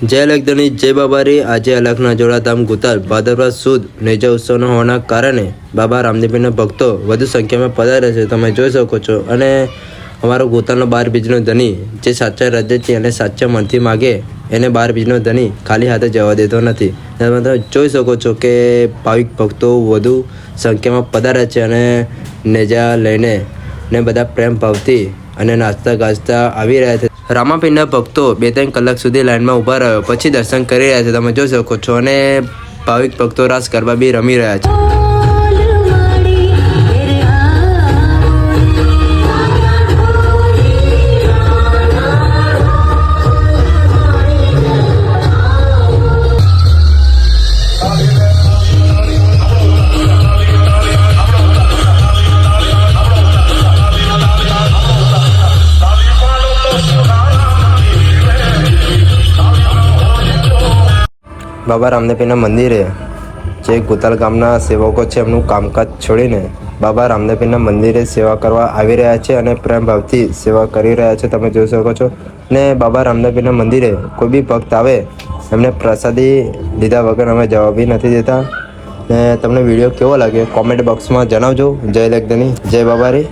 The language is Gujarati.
જય લખધણી જય બાબારી. આજે અલખના જોડાધામ ગુતાલ ભાદરવા સુદ નેજા ઉત્સવનો હોવાના કારણે બાબા રામદેવીના ભક્તો વધુ સંખ્યામાં પધારે છે. તમે જોઈ શકો છો. અને અમારો ગોતાલનો બાર બીજનો ધની જે સાચા હૃદયથી અને સાચા મનથી માગે, એને બાર બીજનો ધની ખાલી હાથે જવા દેતો નથી. તમે તમે જોઈ શકો છો કે ભાવિક ભક્તો વધુ સંખ્યામાં પધારે છે અને નેજા લઈને ને બધા પ્રેમ ભાવથી અને નાચતા ગાજતા આવી રહ્યા છે. રામાપીરના ભક્તો બે ત્રણ કલાક સુધી લાઇનમાં ઊભા રહ્યો, પછી દર્શન કરી રહ્યા છે. તમે જોઈ શકો છો અને ભાવિક ભક્તો રાસ ગરબા બી રમી રહ્યા છે. બાબા રામદેવીના મંદિરે જે ગોતાલ ગામના સેવકો છે, એમનું કામકાજ છોડીને બાબા રામદેવીના મંદિરે સેવા કરવા આવી રહ્યા છે અને પ્રેમ ભાવથી સેવા કરી રહ્યા છે, તમે જોઈ શકો છો. ને બાબા રામદેવીના મંદિરે કોઈ બી ભક્ત આવે, એમને પ્રસાદી લીધા વગર અમે જવાબ નથી દેતા. ને તમને વીડિયો કેવો લાગે કોમેન્ટ બોક્સમાં જણાવજો. જય લગ્ધની જય બાબારી.